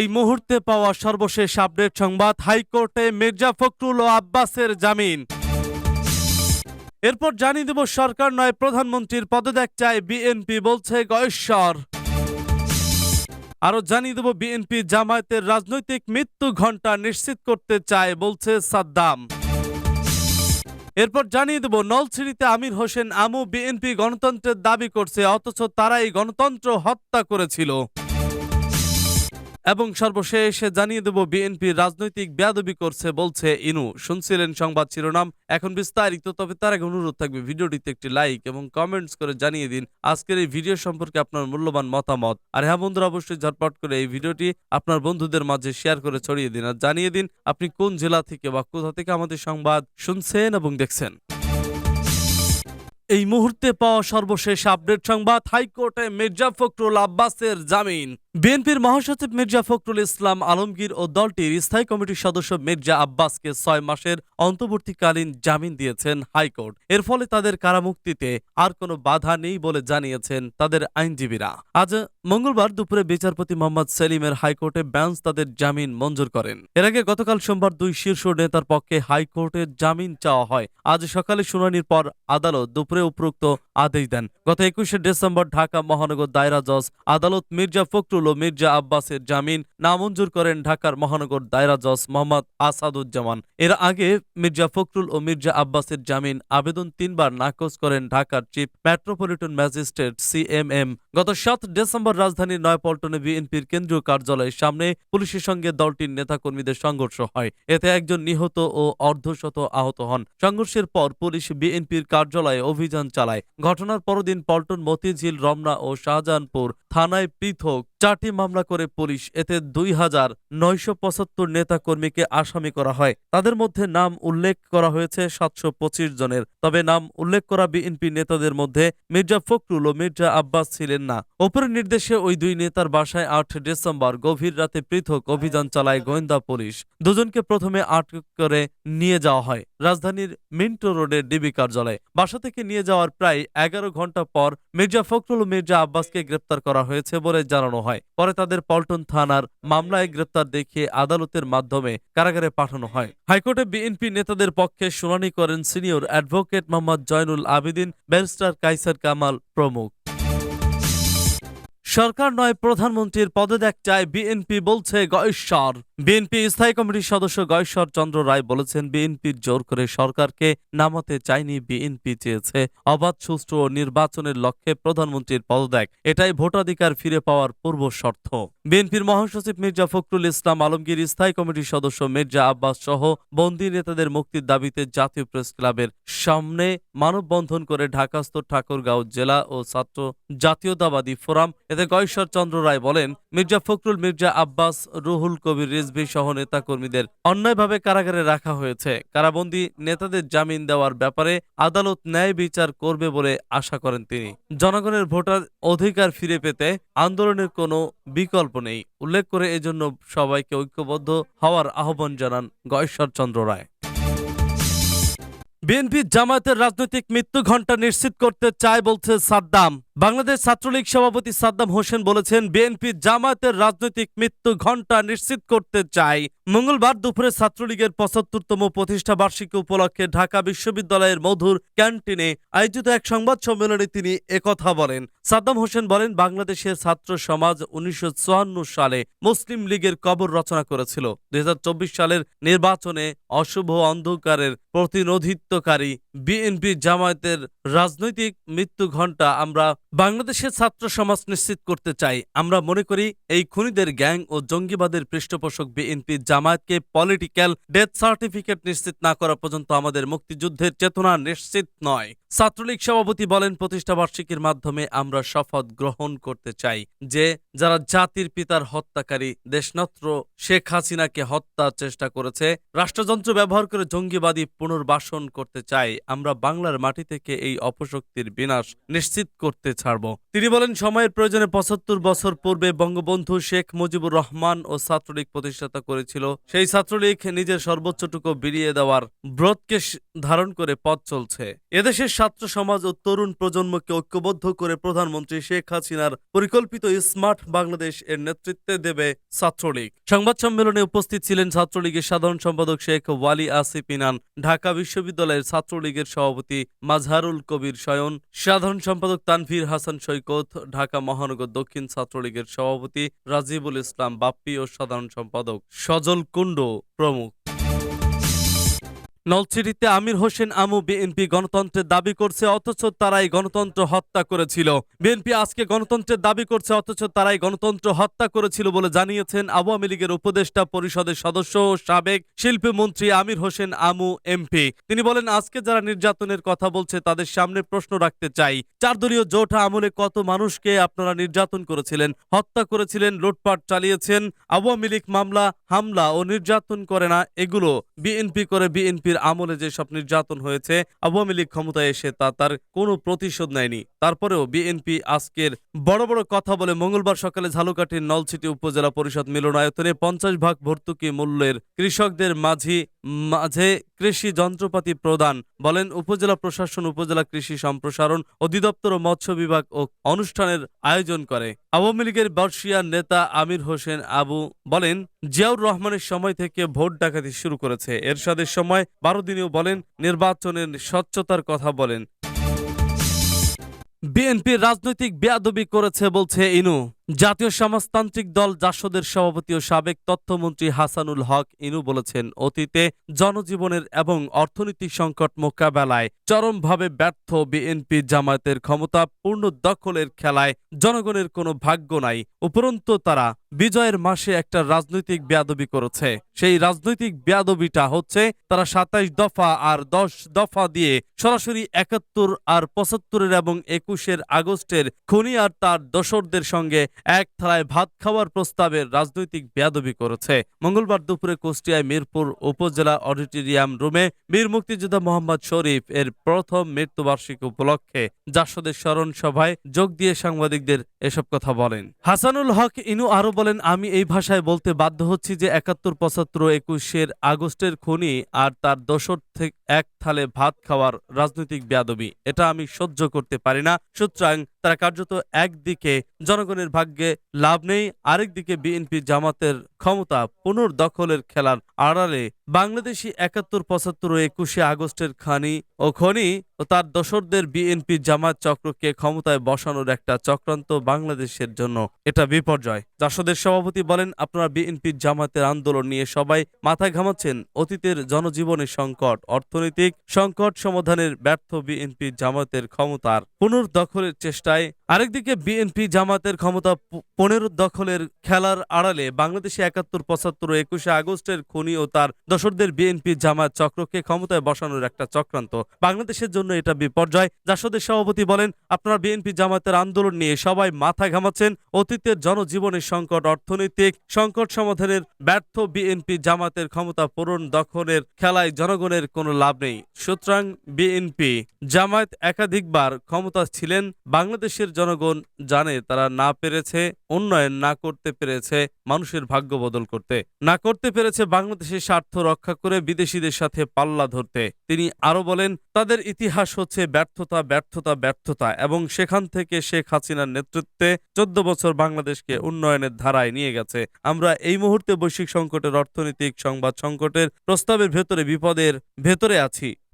এই মুহূর্তে পাওয়া সর্বশেষ আপডেট সংবাদ হাইকোর্টে মির্জা ফখরুল ও আব্বাসের জামিন। এরপর জানিয়ে দেব, সরকার নয়, প্রধানমন্ত্রীর পদত্যাগ চায় বিএনপি, বলছে গয়েশ্বর। আরও জানিয়ে দেব, বিএনপি জামায়াতের রাজনৈতিক মৃত্যু ঘণ্টা নিশ্চিত করতে চায়, বলছে সাদ্দাম। এরপর জানিয়ে দেব, নলছিড়িতে আমির হোসেন আমু বিএনপি গণতন্ত্রের দাবি করছে, অথচ তারা এই গণতন্ত্র হত্যা করেছিল। এবং সর্বশেষ জানিয়ে দেব, বিএনপি রাজনৈতিক বেয়াদবি করছে বলছে ইনু। শুনছিলেন সংবাদ শিরোনাম, এখন বিস্তারিত, তবে তার আগে অনুরোধ থাকবে ভিডিওটিতে একটি লাইক এবং কমেন্টস করে জানিয়ে দিন। আজকের এই ভিডিও সম্পর্কে আপনার মূল্যবান মতামত। আর হ্যাঁ বন্ধুরা, অবশ্যই ঝটপট করে এই ভিডিওটি আপনার বন্ধুদের মাঝে শেয়ার করে ছড়িয়ে দিন আর জানিয়ে দিন, আপনি কোন জেলা থেকে বা কোথা থেকে আমাদের সংবাদ শুনছেন এবং দেখছেন। এই মুহূর্তে পাওয়া সর্বশেষ আপডেট সংবাদ, হাইকোর্টে মির্জা ফখরুল আব্বাসের জামিন। বিএনপির মহাসচিব মির্জা ফখরুল ইসলাম আলমগীর ও দলটির স্থায়ী কমিটির সদস্য মির্জা আব্বাসকে ছয় মাসের অন্তর্বর্তীকালীন জামিন দিয়েছেন হাইকোর্ট। এর ফলে তাদের কারামুক্তিতে আর কোনো বাধা নেই বলে জানিয়েছেন তাদের আইনজীবীরা। আজ মঙ্গলবার দুপুরে বিচারপতি মোহাম্মদ সেলিমের হাইকোর্টে বেঞ্চ তাদের জামিন মঞ্জুর করেন। এর আগে গতকাল সোমবার দুই শীর্ষ নেতার পক্ষে হাইকোর্টে জামিন চাওয়া হয়। আজ সকালে শুনানির পর আদালত দুপুরে উপরোক্ত আদেশ দেন। গত একুশে ডিসেম্বর ঢাকা মহানগর দায়রা জজ আদালত মির্জা ফখরুল ও মির্জা আব্বাসের জামিন নামঞ্জুর করেন ঢাকার মহানগর দায়রা জজ মোহাম্মদ আসাদুজ্জামান। এর আগে মির্জা ফখরুল ও মির্জা আব্বাসের জামিন আবেদন তিনবার নাকচ করেন ঢাকার চিফ মেট্রোপলিটন ম্যাজিস্ট্রেট সিএমএম। গত সাত ডিসেম্বর রাজধানীর নয়পল্টনে বিএনপির কেন্দ্রীয় কার্যালয়ের সামনে পুলিশের সঙ্গে দলটির নেতাকর্মীদের সংঘর্ষ হয়। এতে একজন নিহত ও অর্ধশত আহত হন। সংঘর্ষের পর পুলিশ বিএনপির কার্যালয়ে অভিযান চালায়। ঘটনার পরদিন পল্টন মতিঝিল, রমনা ও শাহজাহানপুর থানায় পৃথক চারটি মামলা করে পুলিশ, এতে দুই হাজার নয়শো পঁচাত্তর নেতা কর্মীকে আসামি করা হয়। তাদের মধ্যে নাম উল্লেখ করা হয়েছে সাতশো পঁচিশ জনের। তবে নাম উল্লেখ করা বিএনপি নেতাদের মধ্যে মির্জা ফখরুল ও মির্জা আব্বাস ছিলেন না। ওপরের নির্দেশে ওই দুই নেতার বাসায় আট ডিসেম্বর গভীর রাতে পৃথক অভিযান চালায় গোয়েন্দা পুলিশ। দুজনকে প্রথমে আটক করে নিয়ে যাওয়া হয়। রাজধানীর মিন্টো রোডের ডিবি কার্যালয়ে। বাসা থেকে নিয়ে যাওয়ার প্রায় এগারো ঘণ্টা পর মির্জা ফখরুল ও মির্জা আব্বাসকে গ্রেপ্তার করা হয়েছে বলে জানানো হয়। পরে তাদের পল্টন থানার মামলায় গ্রেপ্তার দেখিয়ে আদালতের মাধ্যমে কারাগারে পাঠানো হয়। হাইকোর্টে বিএনপি নেতাদের পক্ষে শুনানি করেন senior advocate Mohammad Zainul Abedin, barrister Kaiser Kamal প্রমুখ। সরকার নয়, প্রধানমন্ত্রীর পদত্যাগ চায় বিএনপি বলছে গয়েশ্বর। বিএনপি স্থায়ী কমিটির সদস্য গয়েশ্বর চন্দ্র রায় বলেছেন বিএনপির জোর করে সরকারকে নামাতে চায়নি, বিএনপি চেয়েছে অবাধ, সুষ্ঠু ও নির্বাচনের লক্ষ্যে প্রধানমন্ত্রীর পদত্যাগ। এটাই ভোটাধিকার ফিরে পাওয়ার পূর্ব শর্ত। বিএনপির মহাসচিব মির্জা ফখরুল ইসলাম আলমগীর, স্থায়ী কমিটির সদস্য মির্জা আব্বাস সহ বন্দী নেতাদের মুক্তির দাবিতে জাতীয় প্রেস ক্লাবের সামনে মানববন্ধন করে ঢাকাস্থ ঠাকুরগাঁও জেলা ও ছাত্র জাতীয়তাবাদী ফোরাম। এতে গয়েশ্বর চন্দ্র রায় বলেন, মির্জা ফখরুল, মির্জা আব্বাস, রুহুল কবির, রিজভি সহ নেতাকর্মীদের অন্যায়ভাবে কারাগারে রাখা হয়েছে। কারাবন্দী নেতাদের জামিন দেওয়ার ব্যাপারে আদালত ন্যায় বিচার করবে বলে আশা করেন তিনি। জনগণের ভোটার অধিকার ফিরে পেতে আন্দোলনের কোনো বিকল্প নেই। উল্লেখ করে এজন্য সবাইকে ঐক্যবদ্ধ হওয়ার আহ্বান জানান গয়েশ্বর চন্দ্র রায়। বিএনপি জামায়াতের রাজনৈতিক মৃত্যু ঘণ্টা নিশ্চিত করতে চায় বলছে সাদ্দাম। বাংলাদেশ ছাত্রলীগ সভাপতি সাদ্দাম হোসেন বলেছেন, বিএনপি জামায়াতের রাজনৈতিক মৃত্যু ঘণ্টা নিশ্চিত করতে চায়। মঙ্গলবার দুপুরে ছাত্রলীগের পঁচাত্তরতম প্রতিষ্ঠা বার্ষিকী উপলক্ষে ঢাকা বিশ্ববিদ্যালয়ের মধুর ক্যান্টিনে আয়োজিত এক সংবাদ সম্মেলনে তিনি একথা বলেন। সাদ্দাম হোসেন বলেন, বাংলাদেশের ছাত্র সমাজ উনিশশো চুয়ান্ন সালে মুসলিম লীগের কবর রচনা করেছিল। দুই হাজার চব্বিশ সালের নির্বাচনে অশুভ অন্ধকারের প্রতিনিধিত্বকারী বিএনপি জামায়াতের রাজনৈতিক মৃত্যু ঘণ্টা আমরা বাংলাদেশের ছাত্র সমাজ নিশ্চিত করতে চাই। আমরা মনে করি এই খুনিদের গ্যাং ও জঙ্গিবাদের পৃষ্ঠপোষক বিএনপি জামায়াতকে পলিটিক্যাল ডেথ সার্টিফিকেট নিশ্চিত না করা পর্যন্ত আমাদের মুক্তিযুদ্ধের চেতনা নিশ্চিত নয়। ছাত্রলীগ সভাপতি বলেন, প্রতিষ্ঠা বার্ষিকীর মাধ্যমে আমরা শপথ গ্রহণ করতে চাই যে যারা জাতির পিতার হত্যাকারী দেশনত্র শেখ হাসিনাকে হত্যার চেষ্টা করেছে, রাষ্ট্রযন্ত্র ব্যবহার করে জঙ্গিবাদী পুনর্বাসন করতে চায় আমরা বাংলার মাটি থেকে এই অপশক্তির বিনাশ নিশ্চিত করতে ছাড়ব। তিনি বলেন, সময়ের প্রয়োজনে পঁচাত্তর বছর পূর্বে বঙ্গবন্ধু শেখ মুজিবুর রহমান ও ছাত্রলীগ প্রতিষ্ঠাতা করেছিল। সেই ছাত্রলীগ নিজের সর্বোচ্চটুকু বিলিয়ে দেওয়ার ব্রতকে ধারণ করে পথ চলছে। এদেশের ছাত্র সমাজ ও তরুণ প্রজন্মকে ঐক্যবদ্ধ করে প্রধানমন্ত্রী শেখ হাসিনার পরিকল্পিত স্মার্ট বাংলাদেশ এর নেতৃত্বে দেবে ছাত্রলীগ। সংবাদ সম্মেলনে উপস্থিত ছিলেন ছাত্রলীগের সাধারণ সম্পাদক শেখ ওয়ালি আসিফ ইনান, ঢাকা বিশ্ববিদ্যালয়ের ছাত্রলীগের সভাপতি মাজহারুল কবির শয়ন, সাধারণ সম্পাদক তানভীর হাসান সৈকত, ঢাকা মহানগর দক্ষিণ ছাত্রলীগের সভাপতি রাজিবুল ইসলাম বাপ্পি ও সাধারণ সম্পাদক সজল কুণ্ড প্রমুখ। নলছিটিতে আমির হোসেন আমু বিএনপি গণতন্ত্রের দাবি করছে, অথচ তারাই গণতন্ত্র হত্যা করেছিল। বিএনপি আজকে গণতন্ত্রের দাবি করছে, অথচ তারাই গণতন্ত্র হত্যা করেছিল বলে জানিয়েছেন আওয়ামী লীগের উপদেষ্টা পরিষদের সদস্য ও সাবেক শিল্পী মন্ত্রী আমির হোসেন আমু, এমপি। তিনি বলেন, আজকে যারা নির্যাতনের কথা বলছে, তাদের সামনে প্রশ্ন রাখতে চাই। চার দলীয় জোট আমলে কত মানুষকে আপনারা নির্যাতন করেছিলেন, হত্যা করেছিলেন, লুটপাট চালিয়েছেন, আওয়ামী লীগ মামলা, হামলা ও নির্যাতন করে না, এগুলো বিএনপি করে বিএনপির আমলে যেসব নির্যাতন হয়েছে, আওয়ামী লীগ ক্ষমতায় এসে তা তার কোনো প্রতিশোধ নেয়নি। তারপরেও বিএনপি আজকের বড় বড় কথা বলে মঙ্গলবার সকালে ঝালুকাঠির নলছিটি উপজেলা পরিষদ মিলনায়তনে পঞ্চাশ ভাগ ভর্তুকি মূল্যের কৃষকদের মাঝি, মাঝে কৃষি যন্ত্রপাতি প্রদান বলেন উপজেলা প্রশাসন, উপজেলা কৃষি সম্প্রসারণ অধিদপ্তর ও মৎস্য বিভাগ ও অনুষ্ঠানের আয়োজন করে। আওয়ামী লীগের বর্ষিয়ার নেতা আমির হোসেন আবু বলেন, জিয়াউর রহমানের সময় থেকে ভোট ডাকাতি শুরু করেছে। এরশাদের সময় বারো দিনেও বলেন নির্বাচনের স্বচ্ছতার কথা বলেন। বিএনপির রাজনৈতিক বেয়াদবি করেছে বলছে ইনু। জাতীয় সমাজতান্ত্রিক দল জাসদের সভাপতি ও সাবেক তথ্যমন্ত্রী হাসানুল হক ইনু বলেছেন, অতীতে জনজীবনের এবং অর্থনৈতিক সংকট মোকাবেলায় চরমভাবে ব্যর্থ বিএনপি জামায়াতের ক্ষমতা পূর্ণ দখলের খেলায় জনগণের কোনো ভাগ্য নাই। উপরন্তু তারা বিজয়ের মাসে একটা রাজনৈতিক বেয়াদবি করেছে। সেই রাজনৈতিক বেয়াদবিটা হচ্ছে তারা সাতাইশ দফা আর দশ দফা দিয়ে সরাসরি একাত্তর আর পঁচাত্তরের এবং একুশের আগস্টের খুনি আর তার দোসরদের সঙ্গে এক থালায় ভাত খাওয়ার প্রস্তাবের রাজনৈতিক বেয়াদবি করেছে। মঙ্গলবার দুপুরে কুষ্টিয়ায় মিরপুর উপজেলা অডিটোরিয়াম রুমে বীর মুক্তিযোদ্ধা মোহাম্মদ শরীফ এর প্রথম মৃত্যুবার্ষিকী উপলক্ষে জাসদের স্মরণ সভায় যোগ দিয়ে সাংবাদিকদের এসব কথা বলেন। হাসানুল হক ইনু আরও বলেন, আমি এই ভাষায় বলতে বাধ্য হচ্ছি যে একাত্তর, পঁচাত্তর, একুশের আগস্টের খুনি আর তার দোসর থেকে এক থালে ভাত খাওয়ার রাজনৈতিক বেয়াদবি। এটা আমি সহ্য করতে পারি না। সুতরাং তারা কার্যত একদিকে জনগণের ভাগ্যে লাভ নেই। আরেকদিকে বিএনপি জামাতের ক্ষমতা পুনর্দখলের খেলার আড়ালে বাংলাদেশি একাত্তর, পঁচাত্তর ও একুশে আগস্টের খানি ও খনি ও তার দোসরদের বিএনপি জামাত চক্রকে ক্ষমতায় বসানোর একটা চক্রান্ত বাংলাদেশের জন্য। এটা বিপর্যয়। জাসদের সভাপতি বলেন, আপনারা বিএনপি জামাতের আন্দোলন নিয়ে সবাই মাথায় ঘামাচ্ছেন। অতীতের জনজীবনের সংকট, অর্থনৈতিক সংকট সমাধানের ব্যর্থ বিএনপি জামাতের ক্ষমতার পুনর্দখলের চেষ্টায়। আরেকদিকে বিএনপি জামাতের ক্ষমতা পুনরুদ্দখলের খেলার আড়ালে বাংলাদেশে একাত্তর, পঁচাত্তর ও একুশে আগস্টের খনি ও তার দশরদের বিএনপি জামাত চক্রকে ক্ষমতায় বসানোর একটা চক্রান্ত। বাংলাদেশের জন্য এটা বিপর্যয়। জাসদের সভাপতি বলেন, আপনারা বিএনপি জামাতের আন্দোলন নিয়ে সবাই মাথা ঘামাচ্ছেন। অতীতের জনজীবনের সংকট অর্থনৈতিক, সংকট সমাধানের ব্যর্থ বিএনপি জামাতের ক্ষমতা পূরণ দখলের খেলায় জনগণের কোনো লাভ নেই। সুতরাং বিএনপি জামায়াত একাধিকবার ক্ষমতা ছিলেন বাংলাদেশের জনগণ জানে তারা না পেরেছে, উন্নয়ন না করতে পেরেছে মানুষের ভাগ্য বদল করতে। না করতে পেরেছে বাংলাদেশের স্বার্থ রক্ষা করে বিদেশিদের সাথে পাল্লা ধরতে। তিনি আরও বলেন, তাদের ইতিহাস হচ্ছে ব্যর্থতা ব্যর্থতা ব্যর্থতা এবং সেখান থেকে শেখ হাসিনার নেতৃত্বে চোদ্দ বছর বাংলাদেশকে উন্নয়নের ধারায় নিয়ে গেছে। আমরা এই মুহূর্তে বৈশ্বিক সংকটের অর্থনৈতিক সংবাদ সংকটের প্রস্তাবের ভেতরে, বিপদের ভেতরে আছি।